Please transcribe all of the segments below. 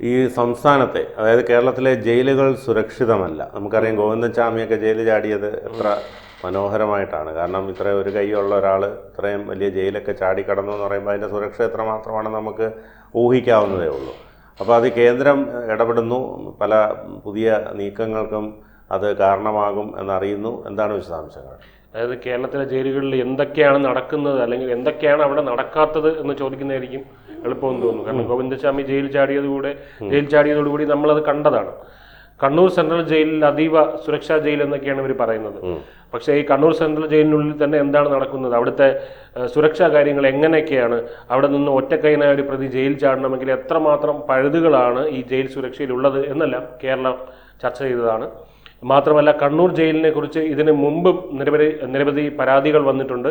ഈ സംസ്ഥാനത്തെ അതായത് കേരളത്തിലെ ജയിലുകൾ സുരക്ഷിതമല്ല. നമുക്കറിയാം ഗോവിന്ദൻചാമിയൊക്കെ ജയിലിൽ ചാടിയത് എത്ര മനോഹരമായിട്ടാണ്. കാരണം ഇത്ര ഒരു കൈയുള്ള ഒരാൾ ഇത്രയും വലിയ ജയിലൊക്കെ ചാടിക്കടന്നു എന്ന് പറയുമ്പോൾ അതിന്റെ സുരക്ഷ മാത്രമാണ് നമുക്ക് ഊഹിക്കാവുന്നതേ ഉള്ളൂ. അപ്പോൾ അത് കേന്ദ്രം ഇടപെടുന്നു. പല പുതിയ നീക്കങ്ങൾക്കും അത് കാരണമാകും എന്നറിയുന്നു. എന്താണ് വിശദാംശങ്ങൾ? അതായത് കേരളത്തിലെ ജയിലുകളിൽ എന്തൊക്കെയാണ് നടക്കുന്നത് അല്ലെങ്കിൽ എന്തൊക്കെയാണ് അവിടെ നടക്കാത്തത് എന്ന് ചോദിക്കുന്നതായിരിക്കും എളുപ്പമെന്ന് തോന്നുന്നു. കാരണം ഗോവിന്ദസ്വാമി ജയിൽ ചാടിയതുകൂടെ ജയിൽ ചാടിയതോടുകൂടി നമ്മളത് കണ്ടതാണ്. കണ്ണൂർ സെൻട്രൽ ജയിലിൽ അതീവ സുരക്ഷാ ജയിൽ എന്നൊക്കെയാണ് ഇവർ പറയുന്നത്. പക്ഷേ ഈ കണ്ണൂർ സെൻട്രൽ ജയിലിനുള്ളിൽ തന്നെ എന്താണ് നടക്കുന്നത്? അവിടുത്തെ സുരക്ഷാ കാര്യങ്ങൾ എങ്ങനെയൊക്കെയാണ്? അവിടെ നിന്ന് ഒറ്റക്കൈനായ ഒരു പ്രതി ജയിൽ ചാടണമെങ്കിൽ എത്രമാത്രം പഴുതുകളാണ് ഈ ജയിൽ സുരക്ഷയിലുള്ളത് എന്നെല്ലാം കേരളം ചർച്ച ചെയ്തതാണ്. മാത്രമല്ല കണ്ണൂർ ജയിലിനെ കുറിച്ച് ഇതിന് മുമ്പും നിരവധി നിരവധി പരാതികൾ വന്നിട്ടുണ്ട്.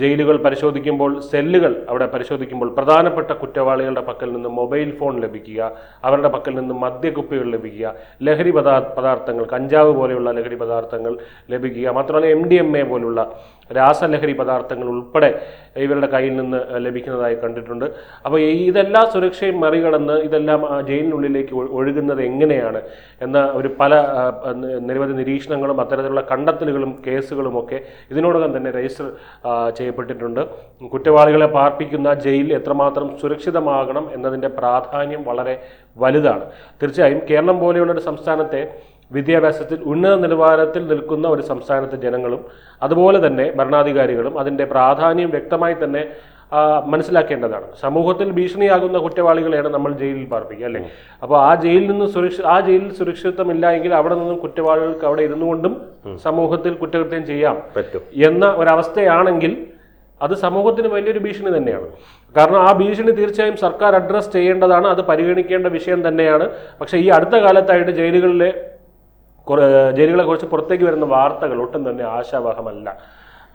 ജയിലുകൾ പരിശോധിക്കുമ്പോൾ സെല്ലുകൾ അവിടെ പരിശോധിക്കുമ്പോൾ പ്രധാനപ്പെട്ട കുറ്റവാളികളുടെ പക്കൽ നിന്ന് മൊബൈൽ ഫോൺ ലഭിക്കുക അവരുടെ പക്കൽ നിന്ന് മദ്യക്കുപ്പികൾ ലഭിക്കുക ലഹരി പദാ പദാർത്ഥങ്ങൾ കഞ്ചാവ് പോലെയുള്ള ലഹരി പദാർത്ഥങ്ങൾ ലഭിക്കുക മാത്രമല്ല എം ഡി എം എ പോലുള്ള രാസലഹരി പദാർത്ഥങ്ങൾ ഉൾപ്പെടെ ഇവരുടെ കയ്യിൽ നിന്ന് ലഭിക്കുന്നതായി കണ്ടിട്ടുണ്ട്. അപ്പോൾ ഇതെല്ലാം സുരക്ഷയും മറികടന്ന് ഇതെല്ലാം ജയിലിനുള്ളിലേക്ക് ഒഴുകുന്നത് എങ്ങനെയാണ് എന്ന ഒരു പല നിരവധി നിരീക്ഷണങ്ങളും അത്തരത്തിലുള്ള കണ്ടെത്തലുകളും കേസുകളും ഒക്കെ ഇതിനോടകം തന്നെ രജിസ്റ്റർ ചെയ്യപ്പെട്ടിട്ടുണ്ട്. കുറ്റവാളികളെ പാർപ്പിക്കുന്ന ജയിൽ എത്രമാത്രം സുരക്ഷിതമാകണം എന്നതിന്റെ പ്രാധാന്യം വളരെ വലുതാണ്. തീർച്ചയായും കേരളം പോലെയുള്ള ഒരു സംസ്ഥാനത്തെ വിദ്യാഭ്യാസത്തിൽ ഉന്നത നിലവാരത്തിൽ നിൽക്കുന്ന ഒരു സംസ്ഥാനത്തെ ജനങ്ങളും അതുപോലെ തന്നെ ഭരണാധികാരികളും അതിന്റെ പ്രാധാന്യം വ്യക്തമായി തന്നെ മനസ്സിലാക്കേണ്ടതാണ്. സമൂഹത്തിൽ ഭീഷണിയാകുന്ന കുറ്റവാളികളെയാണ് നമ്മൾ ജയിലിൽ പാർപ്പിക്കുക അല്ലേ? അപ്പോൾ ആ ജയിലിൽ നിന്ന് സുരക്ഷ ആ ജയിലിൽ സുരക്ഷിതത്വമില്ല എങ്കിൽ അവിടെ നിന്നും കുറ്റവാളികൾക്ക് അവിടെ ഇരുന്നു കൊണ്ടും സമൂഹത്തിൽ കുറ്റകൃത്യം ചെയ്യാം പറ്റും. എന്ന ഒരവസ്ഥയാണെങ്കിൽ അത് സമൂഹത്തിന് വലിയൊരു ഭീഷണി തന്നെയാണ്. കാരണം ആ ഭീഷണി തീർച്ചയായും സർക്കാർ അഡ്രസ്സ് ചെയ്യേണ്ടതാണ് അത് പരിഗണിക്കേണ്ട വിഷയം തന്നെയാണ്. പക്ഷേ ഈ അടുത്ത കാലത്തായിട്ട് ജയിലുകളിലെ കുറെ ജയിലുകളെ കുറിച്ച് പുറത്തേക്ക് വരുന്ന വാർത്തകൾ ഒട്ടും തന്നെ ആശാവഹമല്ല.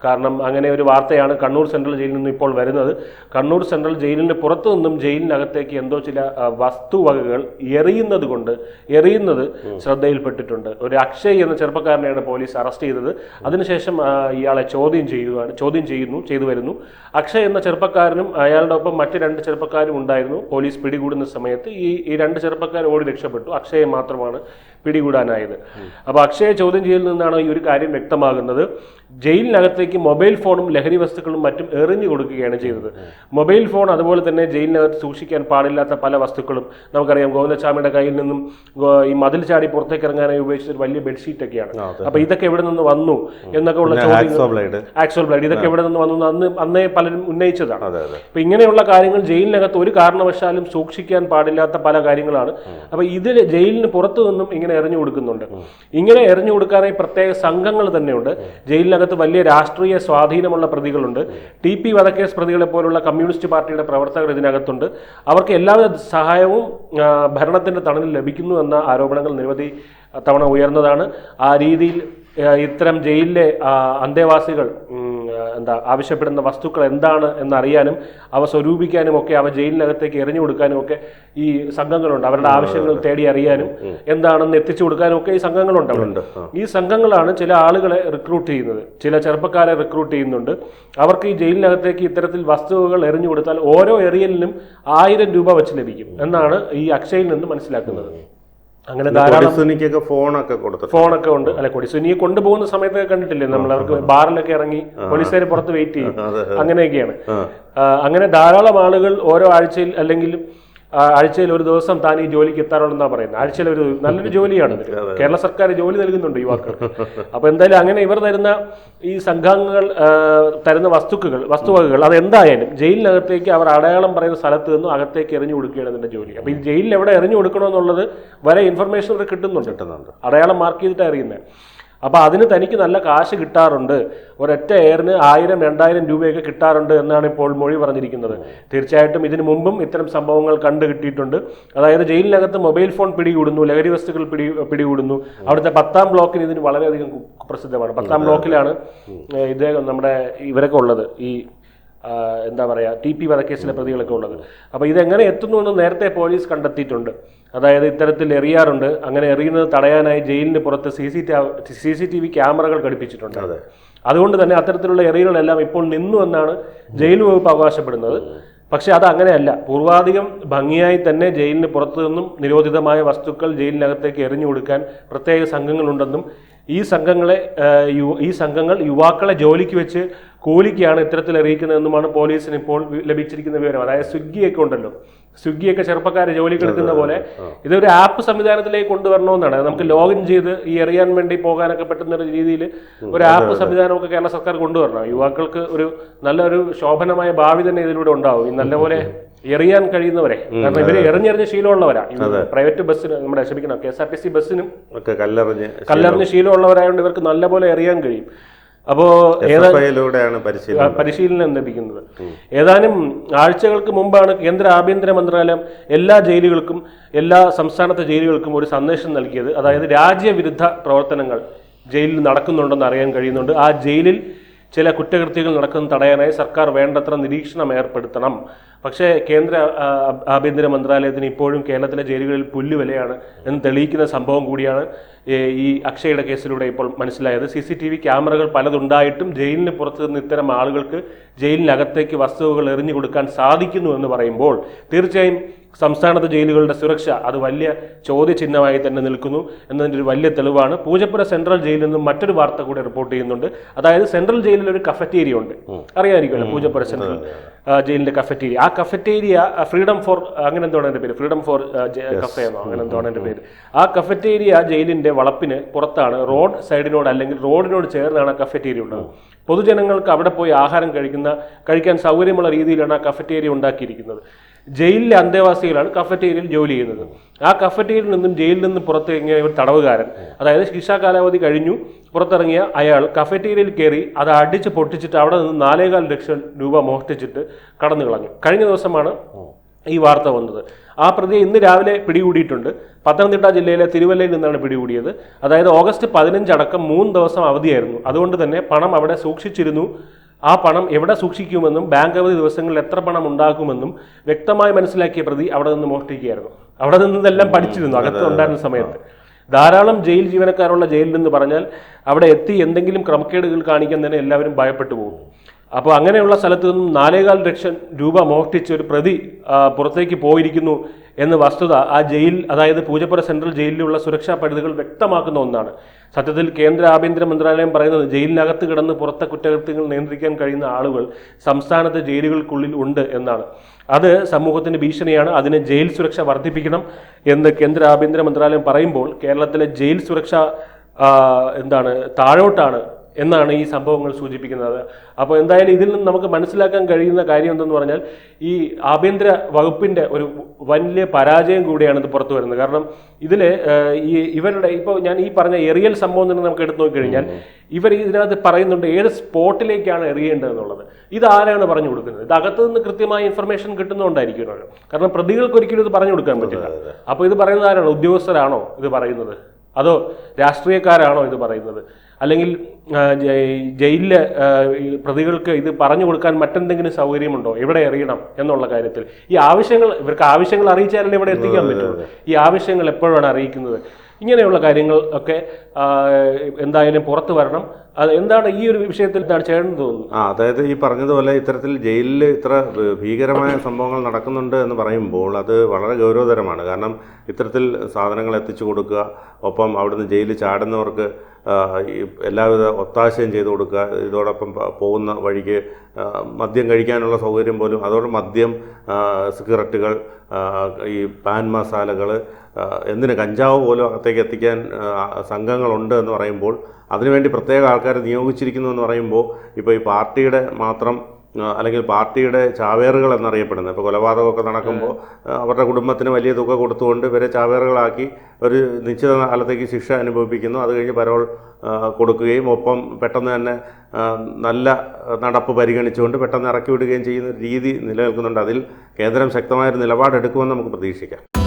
കാരണം അങ്ങനെ ഒരു വാർത്തയാണ് കണ്ണൂർ സെൻട്രൽ ജയിലിൽ നിന്ന് ഇപ്പോൾ വരുന്നത്. കണ്ണൂർ സെൻട്രൽ ജയിലിന് പുറത്തു നിന്നും ജയിലിനകത്തേക്ക് എന്തോ ചില വസ്തുവകകൾ എറിയുന്നത് കൊണ്ട് എറിയുന്നത് ശ്രദ്ധയിൽപ്പെട്ടിട്ടുണ്ട്. ഒരു അക്ഷയ് എന്ന ചെറുപ്പക്കാരനെയാണ് പോലീസ് അറസ്റ്റ് ചെയ്തത്. അതിനുശേഷം ഇയാളെ ചോദ്യം ചെയ്യുകയാണ് ചോദ്യം ചെയ്യുന്നു ചെയ്തു വരുന്നു. അക്ഷയ് എന്ന ചെറുപ്പക്കാരനും അയാളുടെ ഒപ്പം മറ്റ് രണ്ട് ചെറുപ്പക്കാരും ഉണ്ടായിരുന്നു. പോലീസ് പിടികൂടുന്ന സമയത്ത് ഈ ഈ രണ്ട് ചെറുപ്പക്കാർ ഓടി രക്ഷപ്പെട്ടു. അക്ഷയെ മാത്രമാണ് പിടികൂടാനായത്. അപ്പോൾ അക്ഷയെ ചോദ്യം ചെയ്യൽ നിന്നാണ് ഈ ഒരു കാര്യം വ്യക്തമാകുന്നത്. ജയിലിനകത്തേക്ക് മൊബൈൽ ഫോണും ലഹരി വസ്തുക്കളും മറ്റും എറിഞ്ഞു കൊടുക്കുകയാണ് ചെയ്തത്. മൊബൈൽ ഫോൺ അതുപോലെ തന്നെ ജയിലിനകത്ത് സൂക്ഷിക്കാൻ പാടില്ലാത്ത പല വസ്തുക്കളും നമുക്കറിയാം ഗോവിന്ദസ്വാമിയുടെ കയ്യിൽ നിന്നും ഈ മതിൽ ചാടി പുറത്തേക്ക് ഇറങ്ങാനായി ഉപയോഗിച്ച ഒരു വലിയ ബെഡ്ഷീറ്റ് ഒക്കെയാണ് അപ്പൊ ഇതൊക്കെ എവിടെ നിന്ന് വന്നു എന്നൊക്കെ ഉള്ള ആക്സോൾ ചോദ്യങ്ങൾ ബ്ലേഡ് ഇതൊക്കെ എവിടെ നിന്ന് വന്നു അന്ന് അന്നേ പലരും ഉന്നയിച്ചതാണ്. അപ്പൊ ഇങ്ങനെയുള്ള കാര്യങ്ങൾ ജയിലിനകത്ത് ഒരു കാരണവശാലും സൂക്ഷിക്കാൻ പാടില്ലാത്ത പല കാര്യങ്ങളാണ്. അപ്പൊ ഇതിൽ ജയിലിന് പുറത്തു നിന്നും ഇങ്ങനെ എറിഞ്ഞു കൊടുക്കുന്നുണ്ട്. ഇങ്ങനെ എറിഞ്ഞു കൊടുക്കാനായി പ്രത്യേക സംഘങ്ങൾ തന്നെയുണ്ട്. ജയിലിനകത്ത് വലിയ രാഷ്ട്രീയ സ്വാധീനമുള്ള പ്രതികളുണ്ട്. ടി പി വധക്കേസ് പ്രതികളെ പോലുള്ള കമ്മ്യൂണിസ്റ്റ് പാർട്ടിയുടെ പ്രവർത്തകർ ഇതിനകത്തുണ്ട്. അവർക്ക് എല്ലാവിധ സഹായവും ഭരണത്തിന്റെ തണലിൽ ലഭിക്കുന്നു എന്ന ആരോപണങ്ങൾ നിരവധി തവണ ഉയർന്നതാണ്. ആ രീതിയിൽ ഇത്തരം ജയിലിലെ അന്തേവാസികൾ എന്താ ആവശ്യപ്പെടുന്ന വസ്തുക്കൾ എന്താണ് എന്നറിയാനും അവ സ്വരൂപിക്കാനും ഒക്കെ അവ ജയിലിനകത്തേക്ക് എറിഞ്ഞു കൊടുക്കാനും ഒക്കെ ഈ സംഘങ്ങളുണ്ട്. അവരുടെ ആവശ്യങ്ങൾ തേടി അറിയാനും എന്താണെന്ന് എത്തിച്ചു കൊടുക്കാനും ഒക്കെ ഈ സംഘങ്ങളുണ്ട് അവിടെ. ഈ സംഘങ്ങളാണ് ചില ആളുകളെ റിക്രൂട്ട് ചെയ്യുന്നത്. ചില ചെറുപ്പക്കാരെ റിക്രൂട്ട് ചെയ്യുന്നുണ്ട്. അവർക്ക് ഈ ജയിലിനകത്തേക്ക് ഇത്തരത്തിൽ വസ്തുവകൾ എറിഞ്ഞു കൊടുത്താൽ ഓരോ എറിയലിനും ആയിരം രൂപ വെച്ച് ലഭിക്കും. എന്നാണ് ഈ അക്ഷയിൽ നിന്ന് മനസ്സിലാക്കുന്നത്. അങ്ങനെ ധാരാളം ഫോണൊക്കെ കൊടുത്തു ഫോണൊക്കെ ഉണ്ട്. അല്ലെ കൊടിസുനിയെ കൊണ്ടുപോകുന്ന സമയത്തൊക്കെ കണ്ടിട്ടില്ലേ? നമ്മൾ അവർക്ക് ബാറിലൊക്കെ ഇറങ്ങി പോലീസുകാർ പുറത്ത് വെയിറ്റ് ചെയ്യും. അങ്ങനെയൊക്കെയാണ്. അങ്ങനെ ധാരാളം ആളുകൾ ഓരോ ആഴ്ചയിൽ അല്ലെങ്കിൽ ആഴ്ചയിൽ ഒരു ദിവസം താൻ ഈ ജോലിക്ക് എത്താറുണ്ടെന്നാണ് പറയുന്നത്. ആഴ്ചയിൽ ഒരു നല്ലൊരു ജോലിയാണ് കേരള സർക്കാർ ജോലി നൽകുന്നുണ്ട് യുവാക്കൾക്ക് അപ്പൊ എന്തായാലും അങ്ങനെ ഇവർ തരുന്ന ഈ സംഘാംഗങ്ങൾ തരുന്ന വസ്തുക്കൾ വസ്തുവകകൾ അത് എന്തായാലും ജയിലിനകത്തേക്ക് അവർ അടയാളം പറയുന്ന സ്ഥലത്ത് നിന്നും അകത്തേക്ക് എറിഞ്ഞു കൊടുക്കുകയാണ് ഇതിന്റെ ജോലി. അപ്പൊ ഈ ജയിലിൽ എവിടെ എറിഞ്ഞു കൊടുക്കണമെന്നുള്ളത് വരെ ഇൻഫർമേഷൻ അവർ കിട്ടുന്നുണ്ട്. കിട്ടുന്നുണ്ട്. അടയാളം മാർക്ക് ചെയ്തിട്ട് അറിയുന്നത് അപ്പോൾ അതിന് തനിക്ക് നല്ല കാശ് കിട്ടാറുണ്ട്. ഒരൊറ്റ എയറിന് ആയിരം രണ്ടായിരം രൂപയൊക്കെ കിട്ടാറുണ്ട് എന്നാണ് ഇപ്പോൾ മൊഴി പറഞ്ഞിരിക്കുന്നത്. തീർച്ചയായിട്ടും ഇതിനു മുമ്പും ഇത്തരം സംഭവങ്ങൾ കണ്ടു കിട്ടിയിട്ടുണ്ട്. അതായത് ജയിലിനകത്ത് മൊബൈൽ ഫോൺ പിടികൂടുന്നു ലഹരി വസ്തുക്കൾ പിടി പിടികൂടുന്നു. അവിടുത്തെ പത്താം ബ്ലോക്കിന് ഇതിന് വളരെയധികം പ്രസിദ്ധമാണ്. പത്താം ബ്ലോക്കിലാണ് ഇദ്ദേഹം നമ്മുടെ ഇവരൊക്കെ ഉള്ളത്. ഈ എന്താ പറയുക ടി പി വധക്കേസിലെ പ്രതികളൊക്കെ ഉള്ളത്. അപ്പോൾ ഇതെങ്ങനെ എത്തുന്നു എന്ന് നേരത്തെ പോലീസ് കണ്ടെത്തിയിട്ടുണ്ട്. അതായത് ഇത്തരത്തിൽ എറിയാറുണ്ട്. അങ്ങനെ എറിയുന്നത് തടയാനായി ജയിലിന് പുറത്ത് C C C C T V ക്യാമറകൾ ഘടിപ്പിച്ചിട്ടുണ്ട്. അതെ. അതുകൊണ്ട് തന്നെ അത്തരത്തിലുള്ള എറിയലുകളെല്ലാം ഇപ്പോൾ നിന്നു എന്നാണ് ജയിൽ വകുപ്പ് അവകാശപ്പെടുന്നത്. പക്ഷേ അത് അങ്ങനെയല്ല. പൂർവാധികം ഭംഗിയായി തന്നെ ജയിലിന് പുറത്തു നിന്നും നിരോധിതമായ വസ്തുക്കൾ ജയിലിനകത്തേക്ക് എറിഞ്ഞു കൊടുക്കാൻ പ്രത്യേക സംഘങ്ങളുണ്ടെന്നും ഈ സംഘങ്ങളെ ഈ സംഘങ്ങൾ യുവാക്കളെ ജോലിക്ക് വെച്ച് കൂലിക്കാണ് ഇത്തരത്തിൽ അറിയിക്കുന്നതെന്നുമാണ് പോലീസിന് ഇപ്പോൾ ലഭിച്ചിരിക്കുന്ന വിവരം. അതായത് സ്വിഗ്ഗിയൊക്കെ ഉണ്ടല്ലോ. സ്വിഗ്ഗിയൊക്കെ ചെറുപ്പക്കാരെ ജോലിക്ക് എടുക്കുന്ന പോലെ ഇതൊരു ആപ്പ് സംവിധാനത്തിലേക്ക് കൊണ്ടുവരണമെന്നാണ്. നമുക്ക് ലോഗിൻ ചെയ്ത് ഈ എറിയാൻ വേണ്ടി പോകാനൊക്കെ പറ്റുന്ന ഒരു രീതിയിൽ ഒരു ആപ്പ് സംവിധാനമൊക്കെ കേരള സർക്കാർ കൊണ്ടുവരണം. യുവാക്കൾക്ക് ഒരു നല്ലൊരു ശോഭനമായ ഭാവി തന്നെ ഇതിലൂടെ ഉണ്ടാവും. ഈ നല്ലപോലെ എറിയാൻ കഴിയുന്നവരെ. കാരണം ഇവർ എറിഞ്ഞെറിഞ്ഞ ശീലമുള്ളവരാണ് പ്രൈവറ്റ് ബസ്സിന് നമ്മുടെ ക്ഷമിക്കണം K S R T C ബസ്സിനും കല്ലെറിഞ്ഞ് കല്ലെറിഞ്ഞ് ശീലമുള്ളവരായതുകൊണ്ട് ഇവർക്ക് നല്ലപോലെ എറിയാൻ കഴിയും. അപ്പോ ഏതാ എഫ് പരിശീലനം പരിശീലനം ലഭിക്കുന്നത്. ഏതാനും ആഴ്ചകൾക്ക് മുമ്പാണ് കേന്ദ്ര ആഭ്യന്തര മന്ത്രാലയം എല്ലാ ജയിലുകൾക്കും എല്ലാ സംസ്ഥാനത്തെ ജയിലുകൾക്കും ഒരു സന്ദേശം നൽകിയത്. അതായത് രാജ്യവിരുദ്ധ പ്രവർത്തനങ്ങൾ ജയിലിൽ നടക്കുന്നുണ്ടെന്ന് അറിയാൻ കഴിയുന്നുണ്ട്. ആ ജയിലിൽ ചില കുറ്റകൃത്യങ്ങൾ നടക്കുന്നത് തടയാനായി സർക്കാർ വേണ്ടത്ര നിരീക്ഷണം ഏർപ്പെടുത്തണം. പക്ഷേ കേന്ദ്ര ആഭ്യന്തര മന്ത്രാലയത്തിന് ഇപ്പോഴും കേരളത്തിലെ ജയിലുകളിൽ പുല്ലുവിലയാണ് എന്ന് തെളിയിക്കുന്ന സംഭവം കൂടിയാണ് ഈ അക്ഷയുടെ കേസിലൂടെ ഇപ്പോൾ മനസ്സിലായത്. സി സി ടി വി ക്യാമറകൾ പലതുണ്ടായിട്ടും ജയിലിന് പുറത്തു നിന്ന് ഇത്തരം ആളുകൾക്ക് ജയിലിനകത്തേക്ക് വസ്തുവകൾ എറിഞ്ഞു കൊടുക്കാൻ സാധിക്കുന്നു എന്ന് പറയുമ്പോൾ തീർച്ചയായും സംസ്ഥാനത്തെ ജയിലുകളുടെ സുരക്ഷ അത് വലിയ ചോദ്യചിഹ്നമായി തന്നെ നിൽക്കുന്നു എന്നതിന്റെ ഒരു വലിയ തെളിവാണ്. പൂജപ്പുര സെൻട്രൽ ജയിലിൽ നിന്നും മറ്റൊരു വാർത്ത കൂടി റിപ്പോർട്ട് ചെയ്യുന്നുണ്ട്. അതായത് സെൻട്രൽ ജയിലിൽ ഒരു കഫറ്റേരിയ ഉണ്ട്. അറിയാമായിരിക്കുമല്ലോ പൂജപ്പുര സെൻട്രൽ ജയിലിന്റെ ജയിലിന്റെ കഫറ്റേരിയ. ആ കഫറ്റേരിയ ഫ്രീഡം ഫോർ അങ്ങനെ എന്താണ് എന്റെ പേര്? ഫ്രീഡം ഫോർ കഫേ എന്നോ അങ്ങനെ എന്താണ് എന്റെ പേര്. ആ കഫറ്റേരിയ ജയിലിന്റെ വളപ്പിന് പുറത്താണ് റോഡ് സൈഡിനോട് അല്ലെങ്കിൽ റോഡിനോട് ചേർന്നാണ് ആ കഫറ്റേരിയ ഉള്ളത് പൊതുജനങ്ങൾക്ക് അവിടെ പോയി ആഹാരം കഴിക്കുന്ന കഴിക്കാൻ സൗകര്യമുള്ള രീതിയിലാണ് ആ കഫറ്റേരിയ ഉണ്ടാക്കിയിരിക്കുന്നത്. ജയിലിലെ അന്തേവാസികളാണ് കഫറ്റേരിയയിൽ ജോലി ചെയ്യുന്നത്. ആ കഫറ്റേരിയയിൽ നിന്നും ജയിലിൽ നിന്നും പുറത്തിറങ്ങിയ ഒരു തടവുകാരൻ അതായത് ശിക്ഷാ കാലാവധി കഴിഞ്ഞു പുറത്തിറങ്ങിയ അയാൾ കഫറ്റേരിയയിൽ കയറി അത് അടിച്ച് പൊട്ടിച്ചിട്ട് അവിടെ നിന്ന് നാലേകാൽ ലക്ഷം രൂപ മോഷ്ടിച്ചിട്ട് കടന്നു കളഞ്ഞു. കഴിഞ്ഞ ദിവസമാണ് ഈ വാർത്ത വന്നത്. ആ പ്രതിയെ ഇന്ന് രാവിലെ പിടികൂടിയിട്ടുണ്ട്. പത്തനംതിട്ട ജില്ലയിലെ തിരുവല്ലയിൽ നിന്നാണ് പിടികൂടിയത്. അതായത് ഓഗസ്റ്റ് പതിനഞ്ച് അടക്കം മൂന്ന് ദിവസം അവധിയായിരുന്നു. അതുകൊണ്ട് തന്നെ പണം അവിടെ സൂക്ഷിച്ചിരുന്നു. ആ പണം എവിടെ സൂക്ഷിക്കുമെന്നും ബാങ്ക് അവധി ദിവസങ്ങളിൽ എത്ര പണം ഉണ്ടാക്കുമെന്നും വ്യക്തമായി മനസ്സിലാക്കിയ പ്രതി അവിടെ നിന്ന് മോഷ്ടിക്കുകയായിരുന്നു. അവിടെ നിന്ന് ഇതെല്ലാം പഠിച്ചിരുന്നു. അകത്ത് ഉണ്ടായിരുന്ന സമയത്ത്. ധാരാളം ജയിൽ ജീവനക്കാരുള്ള ജയിലിൽ നിന്ന് പറഞ്ഞാൽ അവിടെ എത്തി എന്തെങ്കിലും ക്രമക്കേടുകൾ കാണിക്കാൻ തന്നെ എല്ലാവരും ഭയപ്പെട്ടു പോകും. അപ്പോൾ അങ്ങനെയുള്ള സ്ഥലത്ത് നിന്നും നാലേകാൽ ലക്ഷം രൂപ മോഷ്ടിച്ച ഒരു പ്രതി പുറത്തേക്ക് പോയിരിക്കുന്നു എന്ന വസ്തുത ആ ജയിൽ അതായത് പൂജപ്പുര സെൻട്രൽ ജയിലിലുള്ള സുരക്ഷാ പരിധികൾ വ്യക്തമാക്കുന്ന ഒന്നാണ്. സത്യത്തിൽ കേന്ദ്ര ആഭ്യന്തര മന്ത്രാലയം പറയുന്നത് ജയിലിനകത്ത് കിടന്ന് പുറത്തെ കുറ്റകൃത്യങ്ങൾ നിയന്ത്രിക്കാൻ കഴിയുന്ന ആളുകൾ സംസ്ഥാനത്തെ ജയിലുകൾക്കുള്ളിൽ ഉണ്ട് എന്നാണ്. അത് സമൂഹത്തിന് ഭീഷണിയാണ്. അതിന് ജയിൽ സുരക്ഷ വർദ്ധിപ്പിക്കണം എന്ന് കേന്ദ്ര ആഭ്യന്തര മന്ത്രാലയം പറയുമ്പോൾ കേരളത്തിലെ ജയിൽ സുരക്ഷ എന്താണ് താഴോട്ടാണ് എന്നാണ് ഈ സംഭവങ്ങൾ സൂചിപ്പിക്കുന്നത്. അപ്പോൾ എന്തായാലും ഇതിൽ നിന്ന് നമുക്ക് മനസ്സിലാക്കാൻ കഴിയുന്ന കാര്യം എന്തെന്ന് പറഞ്ഞാൽ ഈ ആഭ്യന്തര വകുപ്പിന്റെ ഒരു വലിയ പരാജയം കൂടിയാണ് ഇത് പുറത്തു വരുന്നത്. കാരണം ഇതിൽ ഈ ഇവരുടെ ഇപ്പോൾ ഞാൻ ഈ പറഞ്ഞ എറിയൽ സംഭവം തന്നെ നമുക്ക് എടുത്തു നോക്കിക്കഴിഞ്ഞാൽ ഇവർ ഇതിനകത്ത് പറയുന്നുണ്ട് ഏത് സ്പോട്ടിലേക്കാണ് എറിയേണ്ടതെന്നുള്ളത്. ഇത് ആരാണ് പറഞ്ഞു കൊടുക്കുന്നത്? ഇത് അകത്ത് നിന്ന് കൃത്യമായ ഇൻഫർമേഷൻ കിട്ടുന്നതുകൊണ്ടായിരിക്കും കാരണം പ്രതികൾക്ക് ഒരിക്കലും ഇത് പറഞ്ഞു കൊടുക്കാൻ പറ്റില്ല. അപ്പോൾ ഇത് പറയുന്നത് ആരാണ്? ഉദ്യോഗസ്ഥരാണോ ഇത് പറയുന്നത്? അതോ രാഷ്ട്രീയക്കാരാണോ ഇത് പറയുന്നത്? അല്ലെങ്കിൽ ജയിലിൽ പ്രതികൾക്ക് ഇത് പറഞ്ഞു കൊടുക്കാൻ മറ്റെന്തെങ്കിലും സൗകര്യമുണ്ടോ? എവിടെ അറിയണം എന്നുള്ള കാര്യത്തിൽ. ഈ ആവശ്യങ്ങൾ ഇവർക്ക് ആവശ്യങ്ങൾ അറിയിച്ചാലേ ഇവിടെ എത്തിക്കാൻ പറ്റുള്ളൂ ഈ ആവശ്യങ്ങൾ എപ്പോഴാണ് അറിയിക്കുന്നത്? ഇങ്ങനെയുള്ള കാര്യങ്ങൾ ഒക്കെ എന്തായാലും പുറത്തു വരണം. അത് എന്താണ് ഈ ഒരു വിഷയത്തിൽ എന്താണ് ചെയ്യേണ്ടത് തോന്നുന്നു ആ അതായത് ഈ പറഞ്ഞതുപോലെ ഇത്തരത്തിൽ ജയിലിൽ ഇത്ര ഭീകരമായ സംഭവങ്ങൾ നടക്കുന്നുണ്ട് എന്ന് പറയുമ്പോൾ അത് വളരെ ഗൗരവതരമാണ്. കാരണം ഇത്തരത്തിൽ സാധനങ്ങൾ എത്തിച്ചു കൊടുക്കുക ഒപ്പം അവിടുന്ന് ജയിലിൽ ചാടുന്നവർക്ക് എല്ലാവിധ ഒത്താശയും ചെയ്തു കൊടുക്കുക. ഇതോടൊപ്പം പോകുന്ന വഴിക്ക് മദ്യം കഴിക്കാനുള്ള സൗകര്യം പോലും അതോടെ മദ്യം സിഗരറ്റുകൾ ഈ പാൻ മസാലകൾ എന്തിന് കഞ്ചാവ് പോലും അകത്തേക്ക് എത്തിക്കാൻ സംഘങ്ങളുണ്ട് എന്ന് പറയുമ്പോൾ അതിനുവേണ്ടി പ്രത്യേക ആൾക്കാരെ നിയോഗിച്ചിരിക്കുന്നു എന്ന് പറയുമ്പോൾ ഇപ്പോൾ ഈ പാർട്ടിയുടെ മാത്രം അല്ലെങ്കിൽ പാർട്ടിയുടെ ചാവേറുകൾ എന്നറിയപ്പെടുന്നത്. ഇപ്പോൾ കൊലപാതകമൊക്കെ നടക്കുമ്പോൾ അവരുടെ കുടുംബത്തിന് വലിയ തുക കൊടുത്തുകൊണ്ട് ഇവരെ ചാവേറുകളാക്കി ഒരു നിശ്ചിത കാലത്തേക്ക് ശിക്ഷ അനുഭവിപ്പിക്കുന്നു. അത് കഴിഞ്ഞ് പരോൾ കൊടുക്കുകയും ഒപ്പം പെട്ടെന്ന് തന്നെ നല്ല നടപ്പ് പരിഗണിച്ചുകൊണ്ട് പെട്ടെന്ന് ഇറക്കി വിടുകയും ചെയ്യുന്ന രീതി നിലനിൽക്കുന്നുണ്ട്. അതിൽ കേന്ദ്രം ശക്തമായൊരു നിലപാടെടുക്കുമെന്ന് നമുക്ക് പ്രതീക്ഷിക്കാം.